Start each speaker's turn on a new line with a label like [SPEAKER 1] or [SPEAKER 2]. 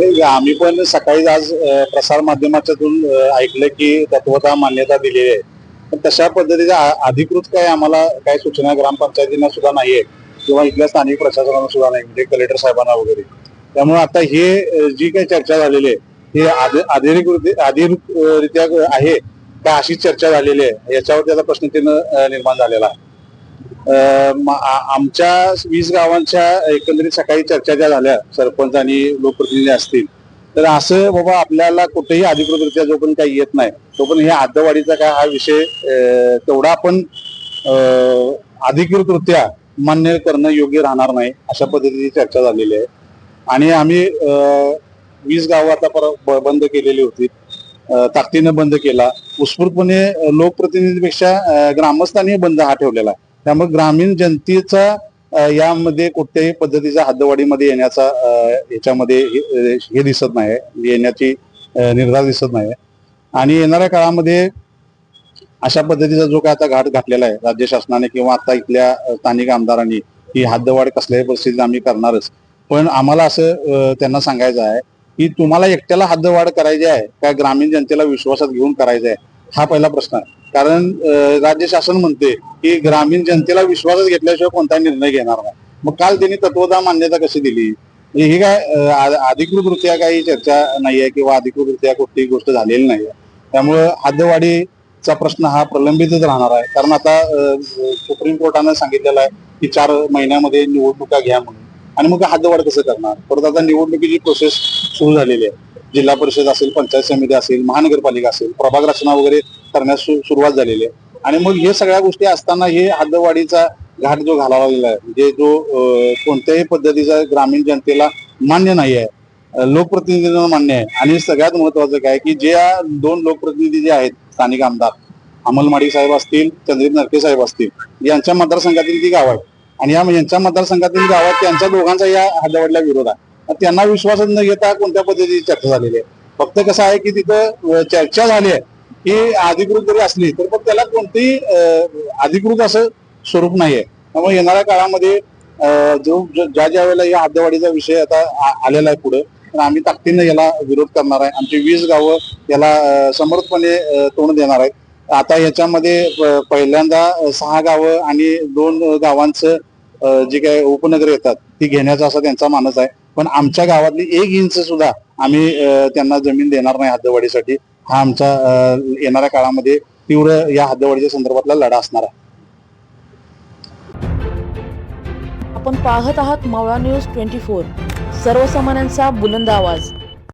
[SPEAKER 1] आम्ही पण सकाळी आज प्रसार माध्यमाच्यातून ऐकलं की तत्वता मान्यता दिलेली आहे. पण तशा पद्धतीचा अधिकृत काय आम्हाला काय सूचना ग्रामपंचायतींना सुद्धा नाहीये किंवा इथल्या स्थानिक प्रशासनाला सुद्धा नाही म्हणजे कलेक्टर साहेबांना वगैरे. त्यामुळे आता हे जी काही चर्चा झालेली आहे हे अधिकृत अधिकृतरित्या आहे का अशी चर्चा झालेली आहे याच्यावर त्याचा प्रश्न अ, निर्माण झालेला आहे. आमच्या वीस गावांच्या एकंदरीत सकाळी चर्चा ज्या झाल्या सरपंच आणि लोकप्रतिनिधी असतील तर असं बाबा आपल्याला कुठेही अधिकृतरित्या जो पण काही येत नाही तो पण हे आदवाडीचा काय हा विषय तेवढा आपण अधिकृतरित्या मान्य करणं योग्य राहणार नाही अशा पद्धतीची चर्चा झालेली आहे. आणि आम्ही वीस गावं आता पर बंद केलेली होती ताकदीनं बंद केला. उत्स्फूर्तपणे लोकप्रतिनिधीपेक्षा ग्रामस्थांनी बंद हा ठेवलेला आहे. त्यामुळे ग्रामीण जनतेचा यामध्ये कुठल्याही पद्धतीचा हद्दवाढीमध्ये येण्याचा याच्यामध्ये हे दिसत नाही. येण्याची निर्धार दिसत नाही. आणि येणाऱ्या काळामध्ये अशा पद्धतीचा जो काय आता घाट घातलेला आहे राज्य शासनाने किंवा आता इथल्या स्थानिक आमदारांनी ही हद्दवाढ कसल्याही परिस्थितीत आम्ही करणारच. पण आम्हाला असं त्यांना सांगायचं आहे की तुम्हाला एकट्याला हद्दवाढ करायची आहे का ग्रामीण जनतेला विश्वासात घेऊन करायचं आहे हा पहिला प्रश्न आहे. कारण राज्य शासन म्हणते की ग्रामीण जनतेला विश्वासच घेतल्याशिवाय कोणताही निर्णय घेणार नाही. मग काल त्यांनी तत्वता मान्यता कशी दिली? म्हणजे ही काय अधिकृतरित्या काही चर्चा नाहीये किंवा अधिकृतरित्या कुठलीही गोष्ट झालेली नाहीये. त्यामुळं हद्दवाढीचा प्रश्न हा प्रलंबितच राहणार आहे. कारण आता सुप्रीम कोर्टानं सांगितलेलं आहे की चार महिन्यामध्ये निवडणुका घ्या म्हणून. आणि मग हद्दवाढ कसं करणार? परत आता निवडणुकीची प्रोसेस सुरू झालेली आहे. जिल्हा परिषद असेल पंचायत समिती असेल महानगरपालिका असेल प्रभाग रचना वगैरे करण्यास सुरुवात झालेली आहे. आणि मग हे सगळ्या गोष्टी असताना हे हद्दवाढीचा घाट जो घालावा गेला आहे म्हणजे जो कोणत्याही पद्धतीचा ग्रामीण जनतेला मान्य नाही आहे लोकप्रतिनिधींना मान्य आहे. आणि सगळ्यात महत्वाचं काय की जे या दोन लोकप्रतिनिधी जे आहेत स्थानिक आमदार अमलमाडी साहेब असतील चंद्रित नरके साहेब असतील यांच्या मतदारसंघातील ती गाव आहे आणि या यांच्या मतदारसंघातील गावात त्यांच्या दोघांचा या हद्दवाढीला विरोध आहे. त्यांना विश्वासात न घेता कोणत्या पद्धतीची चर्चा झालेली आहे? फक्त कसं आहे की तिथं चर्चा झाली आहे. ही अधिकृत जरी असली तर पण त्याला कोणतेही अधिकृत असं स्वरूप नाहीये. त्यामुळे येणाऱ्या काळामध्ये जो ज्या ज्या वेळेला या हद्दवाढीचा विषय आता आलेला आहे पुढे आम्ही ताकदीनं याला विरोध करणार आहे. आमची वीस गावं याला समर्थपणे तोंड देणार आहेत. आता याच्यामध्ये पहिल्यांदा सहा गावं आणि दोन गावांचं जे जी काही उपनगर येतात ती घेण्याचा असा त्यांचा मानस आहे. पण आमच्या गावातली एक इंच सुद्धा आम्ही त्यांना जमीन देणार नाही हद्दवाढीसाठी. हा आमचा येणाऱ्या काळामध्ये तीव्र या हद्दवाढीच्या संदर्भातला लढा असणार आहे.
[SPEAKER 2] आपण पाहत आहात मावळा न्यूज ट्वेंटी फोर. सर्वसामान्यांचा बुलंद आवाज.